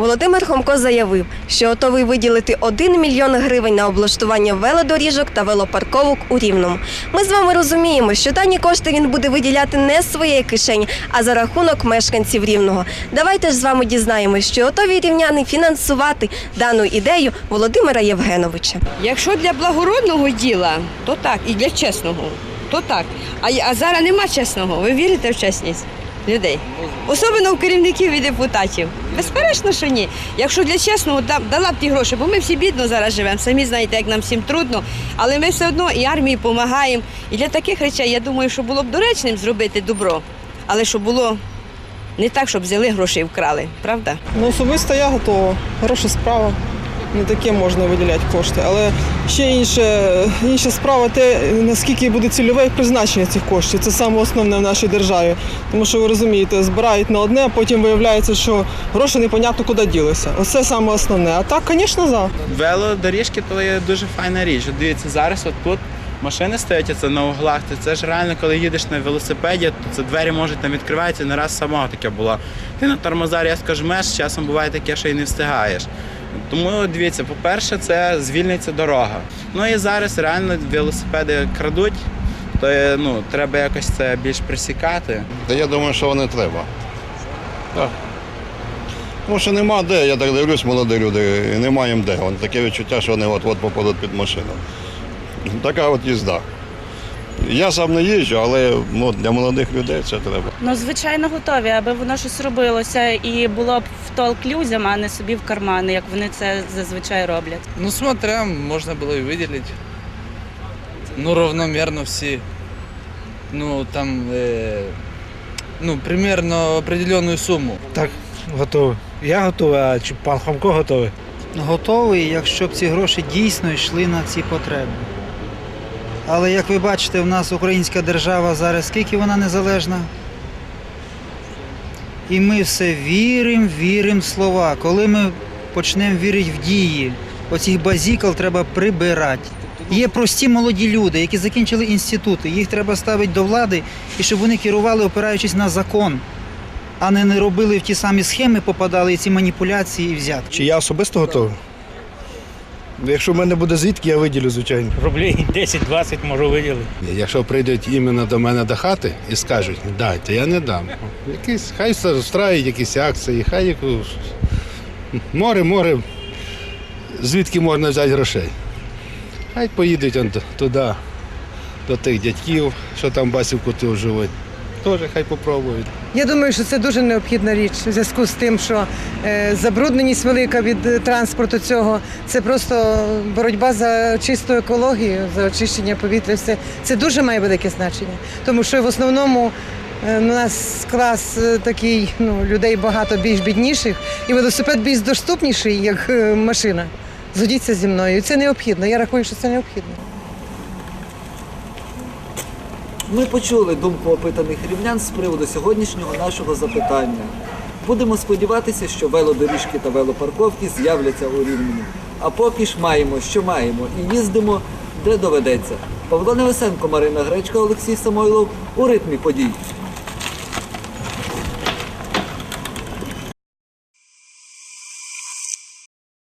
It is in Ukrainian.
Володимир Хомко заявив, що готовий виділити 1 мільйон гривень на облаштування велодоріжок та велопарковок у Рівному. Ми з вами розуміємо, що дані кошти він буде виділяти не з своєї кишені, а за рахунок мешканців Рівного. Давайте ж з вами дізнаємось, що готові рівняни фінансувати дану ідею Володимира Євгеновича. Якщо для благородного діла, то так, і для чесного, то так. А, а зараз нема чесного. Ви вірите в чесність людей? Особливо в керівників і депутатів. Безперечно, що ні. Якщо для чесного да- дала б ті гроші, бо ми всі бідно зараз живемо, самі знаєте, як нам всім трудно, але ми все одно і армії допомагаємо. І для таких речей я думаю, що було б доречним зробити добро, але щоб було не так, щоб взяли гроші і вкрали, правда? Ну, особисто я готова. Хороша справа. Не таке можна виділяти кошти. Але ще інше, інша справа те, наскільки буде цільове призначення цих коштів. Це саме основне в нашій державі. Тому що ви розумієте, збирають на одне, а потім виявляється, що гроші непонятно куди ділися. Оце саме основне. А так, звісно, за. Велодоріжки то є дуже файна річ. Дивіться, зараз от тут машини стоять це на углах. Це ж реально, коли їдеш на велосипеді, то це двері можуть там відкриватися. Не раз самого таке було. Ти на тормоза різко жмеш, часом буває таке, що і не встигаєш. Тому дивіться, по-перше, це звільниться дорога. Ну і зараз реально велосипеди крадуть, то е, ну, треба якось це більш присікати. Та я думаю, що вони треба. Тому що нема де, я так дивлюсь, молоді люди, і немає їм де. Вони таке відчуття, що вони от-от попадуть під машину. Така от їзда. Я сам не їжджу, але ну, для молодих людей це треба. Ну, звичайно, готові, аби воно щось робилося і було б в толк людям, а не собі в кармани, як вони це зазвичай роблять. Ну, смотря, можна було і виділити. Ну, равномерно всі. Ну, там, е, ну, примерно определенную сумму. Так, готовий. Я готовий, а чи пан Хомко готовий? готовий, якщо б ці гроші дійсно йшли на ці потреби. Але як ви бачите, в нас українська держава зараз скільки вона незалежна? І ми все віримо, віримо в слова. Коли ми почнемо вірити в дії, оцих базікал треба прибирати. Є прості молоді люди, які закінчили інститути, їх треба ставити до влади, і щоб вони керували, опираючись на закон, а не, не робили в ті самі схеми, попадали і ці маніпуляції і взятки. Чи я особисто готовий? Якщо в мене буде звідки, я виділю, звичайно. Рублей 10-20 можу виділити. Якщо прийдуть іменно до мене до хати і скажуть, дайте, я не дам. Якісь, хай устраюють якісь акції, хай якусь море, море, звідки можна взяти грошей. Хай поїдуть туди, до тих дядьків, що там басівку живуть. Теж хай попробують. Я думаю, що це дуже необхідна річ у зв'язку з тим, що е, забрудненість велика від е, транспорту цього. Це просто боротьба за чисту екологію, за очищення повітря. Все це дуже має велике значення, тому що в основному. е, У нас клас такий, ну людей багато більш бідніших, і велосипед більш доступніший, як машина. Згодіться зі мною. Це необхідно. Я рахую, що це необхідно. Ми почули думку опитаних рівнян з приводу сьогоднішнього нашого запитання. Будемо сподіватися, що велодоріжки та велопарковки з'являться у Рівному. А поки ж маємо, що маємо, і їздимо, де доведеться. Павло Невесенко, Марина Гречка, Олексій Самойлов у ритмі подій.